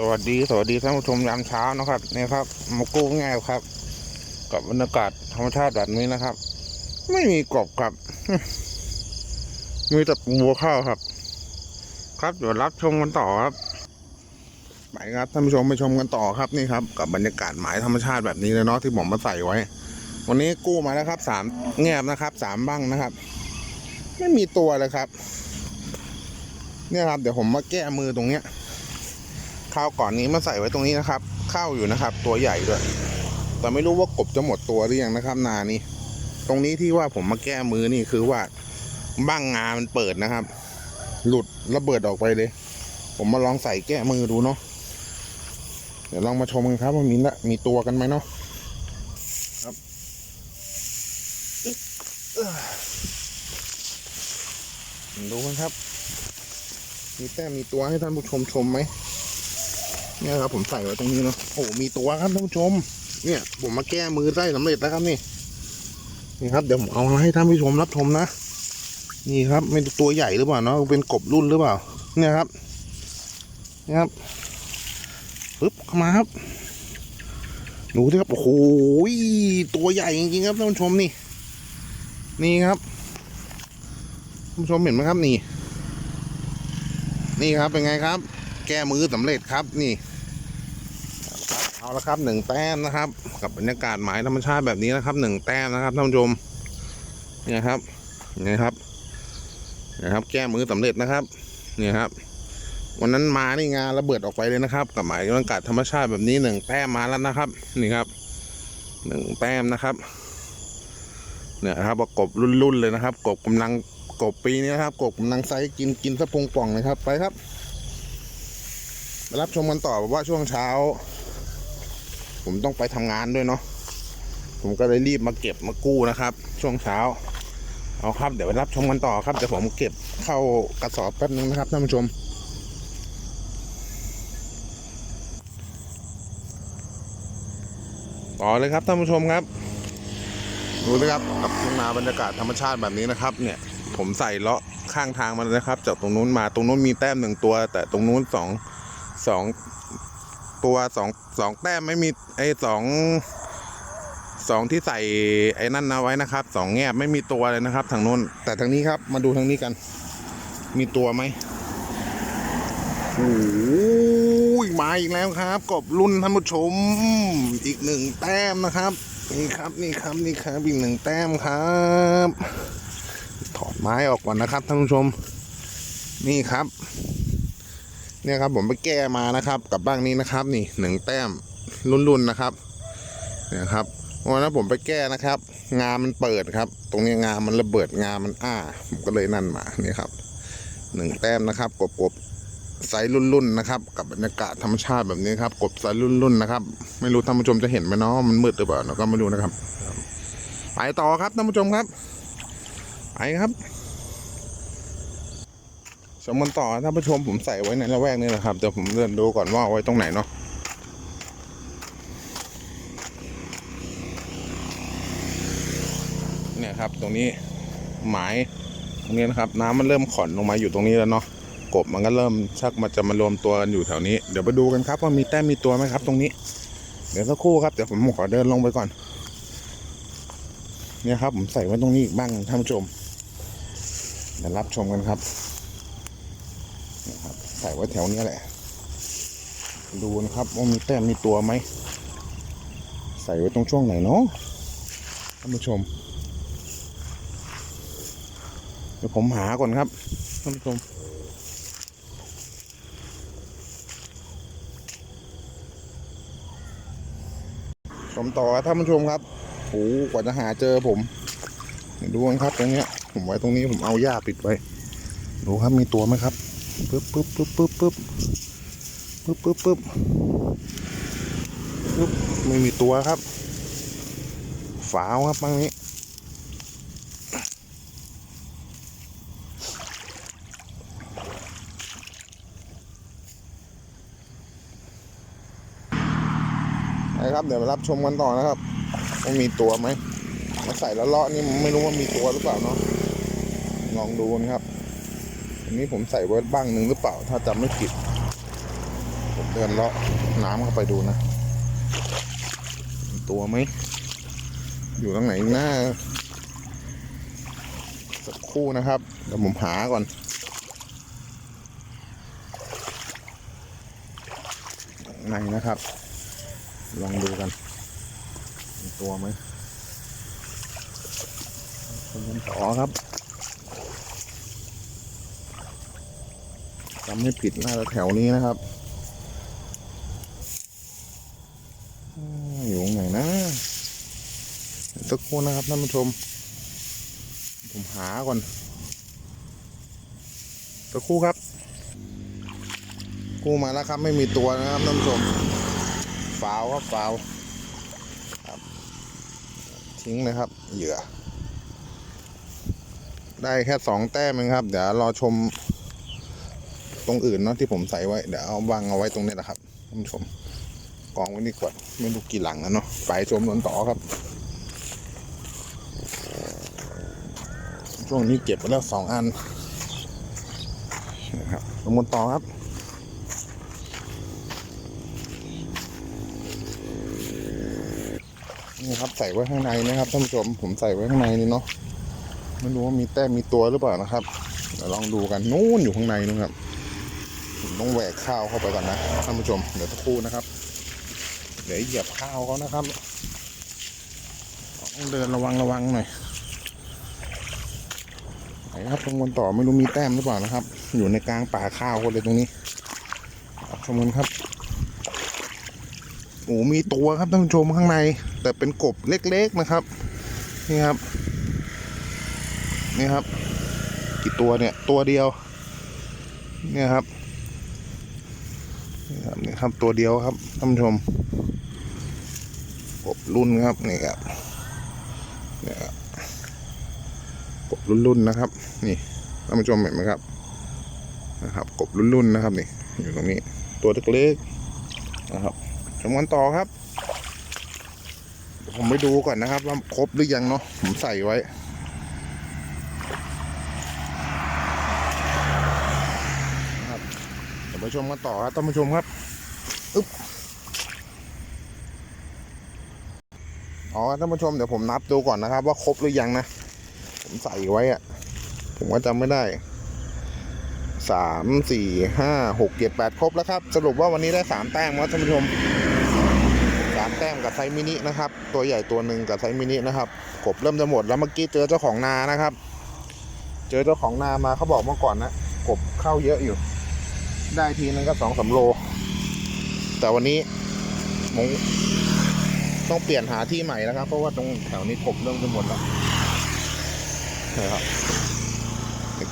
สวัสดีสวัสดีท่านผู้ชมยามเช้านะครับนี่ครับมากู้ง่ายครับ กับบรรยากาศธรรมชาติแบบนี้นะครับ ไม่มีกบครับ มีแต่วัวข้าวครับ ครับเดี๋ยวรับชมกันต่อครับไปครับท่านผู้ชมไปชมกันต่อครับนี่ครับ กับบรรยากาศหมายธรรมชาติแบบนี้เลยเนาะที่ผมมาใส่ไว้ วันนี้กู้มาแล้วครับสามแงบนะครับสามบ้างนะครับ ไม่มีตัวเลยครับ เนี่ยครับ เดี๋ยวผมมาแก้มือตรงเนี้ย ข้าวก่อนนี้มาใส่ไว้ตรงนี้นะครับ เข้าอยู่นะครับ ตัวใหญ่ด้วย แต่ไม่รู้ว่ากบจะหมดตัวหรือยังนะครับนานี่ตรงนี้ที่ว่าผมมาแก้มือนี่คือว่าบ้างงามันเปิดนะครับ หลุดระเบิดออกไปเลย ผมมาลองใส่แก้มือดูเนาะ เดี๋ยวลองมาชมกันครับว่ามีละมีตัวกันไหมเนาะครับดูกันครับ มีแต้มมีตัวให้ท่านผู้ชมชมไหม เนี่ยครับผมใส่ไว้ตรงนี้เนาะโอ้โหมีตัวครับท่านผู้ชม เนี่ย ผมมาแก้มือได้สำเร็จแล้วครับนี่นี่ครับเดี๋ยวผมเอาให้ท่านผู้ชมรับชมนะนี่ครับไม่รู้ตัวใหญ่หรือเปล่าเนาะเป็นกบรุ่นหรือเปล่า เนี่ยครับเนี่ยครับปึ๊บเข้ามาครับดูสิครับโอ้โหตัวใหญ่จริงๆครับท่านผู้ชมนี่ นี่ครับท่านผู้ชมเห็นไหมครับนี่ นี่ครับเป็นไงครับ แก้มือสำเร็จครับนี่เอาละครับหนึ่งแต้มนะครับ กับบรรยากาศหมายธรรมชาติแบบนี้นะครับหนึ่งแต้มนะครับท่านผู้ชมนี่ครับนี่ครับนี่ครับ แก้มือสำเร็จนะครับนี่ครับ วันนั้นมานี่งานระเบิดออกไปเลยนะครับ กับหมายบรรยากาศธรรมชาติแบบนี้หนึ่งแต้มมาแล้วนะครับ นี่ครับหนึ่งแต้มนะครับเนี่ยครับประกบรุ่นๆเลยนะครับ กบกำลังกบปีนี้นะครับ กบกำลังไซส์กินกินสะพุงป่องเลยครับไปครับ รับชมกันต่อว่าช่วงเช้า ผมต้องไปทำงานด้วยเนาะผมก็เลยรีบมาเก็บมากู้นะครับ ช่วงเช้า เอาครับ เดี๋ยวไปรับชมกันต่อครับเดี๋ยวผมเก็บเข้ากระสอบแป๊บนึงนะครับท่านผู้ชมต่อเลยครับท่านผู้ชมครับดูนะครับกับทุ่งนาบรรยากาศธรรมชาติแบบนี้นะครับ เนี่ย ผมใส่เลาะข้างทางมาเลยนะครับ จากตรงนู้นมาตรงนู้นมีแต้มหนึ่งตัว แต่ตรงนู้นสอง สองตัวสองสองแต้มไม่มีไอ้สองสองที่ใส่ไอ้นั่นเอาไว้นะครับสองแงบไม่มีตัวเลยนะครับทางนู้น แต่ทางนี้ครับมาดูทางนี้กัน มีตัวไหมโอ้ยมาอีกแล้วครับกบรุ่นท่านผู้ชม อีกหนึ่งแต้มนะครับ นี่ครับนี่ครับนี่ครับอีกหนึ่งแต้มครับ ถอดไม้ออกก่อนนะครับท่านผู้ชม นี่ครับ เนี่ยครับผมไปแก้มานะครับ กับบ้างนี้นะครับ นี่หนึ่งแต้มรุ่นๆนะครับ เนี่ยครับวันนั้นผมไปแก้นะครับ งามันเปิดครับ ตรงนี้งามันระเบิดงามันอ้า ผมก็เลยนั่นมานี่ครับหนึ่งแต้มนะครับ กบกบไซส์รุ่นๆนะครับ กับบรรยากาศธรรมชาติแบบนี้ครับ กบไซส์รุ่นๆนะครับ ไม่รู้ท่านผู้ชมจะเห็นไหมเนาะมันมืดหรือเปล่าเราก็ไม่รู้นะครับ ไปต่อครับท่านผู้ชมครับไปครับ ชมกันต่อท่านผู้ชมผมใส่ไว้ในละแวกนี้นะครับเดี๋ยวผมเดินดูก่อนว่าเอาไว้ตรงไหนเนาะเนี่ยครับตรงนี้หมายตรงนี้นะครับ น้ำมันเริ่มขอนลงมาอยู่ตรงนี้แล้วเนาะกบมันก็เริ่มชักมาจะมารวมตัวกันอยู่แถวนี้ เดี๋ยวไปดูกันครับว่ามีแต้มมีตัวไหมครับ ตรงนี้ เดี๋ยวสักครู่ครับเดี๋ยวผมขอเดินลงไปก่อน เนี่ยครับผมใส่ไว้ตรงนี้อีกบ้างท่านผู้ชมเดี๋ยวรับชมกันครับ ส่ไว้แถวนี้แหละ ดูนะครับว่ามีแต้มมีตัวไหม ใส่ไว้ตรงช่วงไหนเนาะท่านผู้ชม เดี๋ยวผมหาก่อนครับท่านผู้ชมชมต่อท่านผู้ชมครับโอ้กว่าจะหาเจอผมเดี๋ยวดูกันครับตรงเนี้ย ผมไว้ตรงนี้ผมเอาหญ้าปิดไว้ ดูครับมีตัวไหมครับ ปึ๊บปึ๊บปึ๊บปึ๊บปึ๊บปึ๊บปึ๊บปึ๊บปึ๊บไม่มีตัวครับ ฝาวครับบางนี้นะครับเดี๋ยวมารับชมกันต่อนะครับว่ามีตัวไหมมาใส่แล้วเลาะนี่ไม่รู้ว่ามีตัวหรือเปล่าเนาะลองดูนะครับ อันนี้ผมใส่ไว้บ้างหนึ่งหรือเปล่า ถ้าจำไม่ผิด ผมเดินเลาะน้ำเข้าไปดูนะ ตัวไหม อยู่ตรงไหนหน้า สักคู่นะครับ เดี๋ยวผมหาก่อนในนะครับ ลองดูกันตัวไหมต่อครับ จำไม่ผิดน่าจะแถวนี้นะครับ อยู่ไหนนะ สักครู่นะครับท่านผู้ชม ผมหาก่อน สักครู่ครับ กู้มาแล้วครับ ไม่มีตัวนะครับท่านผู้ชมฟาวครับฟาวครับ ทิ้งเลยครับ เหยื่อ ได้แค่สองแต้มเองครับ เดี๋ยวรอชม ตรงอื่นเนาะที่ผมใส่ไว้เดี๋ยวเอาวางเอาไว้ตรงนี้แหละครับท่านผู้ชมกองไว้นี่ขวดไม่รู้กี่หลังแล้วเนาะไปชมนวนต่อครับ ช่วงนี้เก็บไปแล้วสองอันนะครับลงบนต่อครับนี่ครับใส่ไว้ข้างในนะครับท่านผู้ชมผมใส่ไว้ข้างในนี่เนาะไม่รู้ว่ามีแต้มมีตัวหรือเปล่านะครับเดี๋ยวลองดูกันนู่นอยู่ข้างในนู่นครับ ผมต้องแหวกข้าวเข้าไปก่อนนะท่านผู้ชมเดี๋ยวสักครู่นะครับ เดี๋ยวเหยียบข้าวเขานะครับต้องเดินระวังระวังหน่อยไหนครับตรงบนต่อไม่รู้มีแต้มหรือเปล่านะครับ อยู่ในกลางป่าข้าวคนเลยตรงนี้รับชมกันครับโอ้มีตัวครับท่านผู้ชมข้างใน แต่เป็นกบเล็กๆนะครับ นี่ครับ นี่ครับ กี่ตัวเนี่ยตัวเดียว เนี่ยครับ นี่ครับนี่ครับตัวเดียวครับท่านผู้ชมกบรุ่นครับนี่ครับนี่ครับกบรุ่นๆนะครับ นี่ท่านผู้ชมเห็นไหมครับนะครับกบรุ่นๆนะครับนี่อยู่ตรงนี้ตัวเล็กๆนะครับชมกันต่อครับ ผมไปดูก่อนนะครับว่าครบหรือยังเนาะผมใส่ไว้นะครับ เดี๋ยวไปชมกันต่อครับท่านผู้ชมครับอึ๊บอ๋อท่านผู้ชมเดี๋ยวผมนับดูก่อนนะครับ ว่าครบหรือยังนะ ผมใส่ไว้อะผมก็จำไม่ได้สามสี่ห้าหกเจ็ดแปดครบแล้วครับ สรุปว่าวันนี้ได้สามแต้มครับท่านผู้ชมสามแต้มกับไซมินินะครับ ตัวใหญ่ตัวหนึ่งกับไซมินินะครับกบเริ่มจะหมดแล้วเมื่อกี้เจอเจ้าของนานะครับ เจอเจ้าของนามาเขาบอกเมื่อก่อนนะกบเข้าเยอะอยู่ ได้ทีนึงก็สองสามโล แต่วันนี้ผมต้องเปลี่ยนหาที่ใหม่แล้วครับ เพราะว่าตรงแถวนี้กบเริ่มจะหมดแล้วนะครับ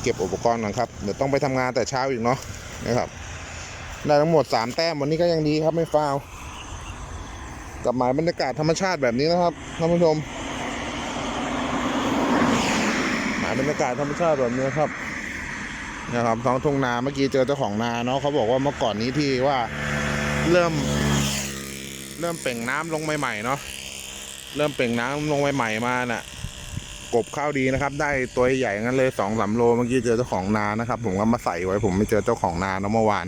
เก็บอุปกรณ์ก่อนครับ เดี๋ยวต้องไปทำงานแต่เช้าอีกเนาะนะครับ ได้ทั้งหมดสามแต้มวันนี้ก็ยังดีครับไม่ฟาวกับหมายบรรยากาศธรรมชาติแบบนี้นะครับท่านผู้ชมหมายบรรยากาศธรรมชาติแบบนี้ครับ นะครับท้องทุ่งนาเมื่อกี้เจอเจ้าของนาเนาะเขาบอกว่าเมื่อก่อนนี้ที่ว่าเริ่ม เริ่มเปล่งน้ำลงใหม่ๆเนาะเริ่มเปล่งน้ำลงใหม่ๆมาน่ะ กบข้าวดีนะครับ ได้ตัวใหญ่งั้นเลยสองสามโลเมื่อกี้เจอเจ้าของนานะครับ ผมก็มาใส่ไว้ ผมไม่เจอเจ้าของนาเนาะเมื่อวาน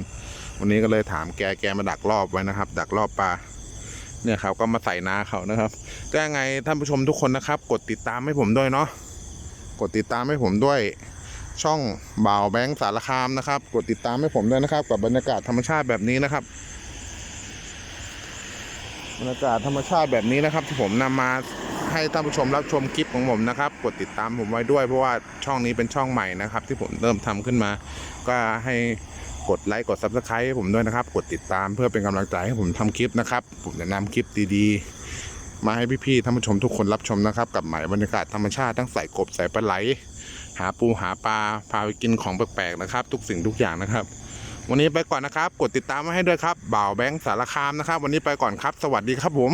วันนี้ก็เลยถามแกแกมาดักรอบไว้นะครับ ดักรอบปลาเนี่ยครับก็มาใส่นาเขานะครับก็ยังไงท่านผู้ชมทุกคนนะครับ กดติดตามให้ผมด้วยเนาะกดติดตามให้ผมด้วย ช่องบ่าวแบงค์สารคามนะครับ กดติดตามให้ผมด้วยนะครับ กับบรรยากาศธรรมชาติแบบนี้นะครับ บรรยากาศธรรมชาติแบบนี้นะครับ ที่ผมนำมาให้ท่านผู้ชมรับชมคลิปของผมนะครับ กดติดตามผมไว้ด้วยเพราะว่าช่องนี้เป็นช่องใหม่นะครับ ที่ผมเริ่มทำขึ้นมา ก็ให้กดไลค์กด subscribe ให้ผมด้วยนะครับ กดติดตามเพื่อเป็นกำลังใจให้ผมทำคลิปนะครับ ผมจะนำคลิปดีๆ มาให้พี่ๆท่านผู้ชมทุกคนรับชมนะครับ กับหมายบรรยากาศธรรมชาติทั้งใส่กบใส่ปลาไหล หาปูหาปลาพาไปกินของแปลกๆนะครับ ทุกสิ่งทุกอย่างนะครับ วันนี้ไปก่อนนะครับ กดติดตามมาให้ด้วยครับบ่าวแบงค์สารคามนะครับ วันนี้ไปก่อนครับ สวัสดีครับผม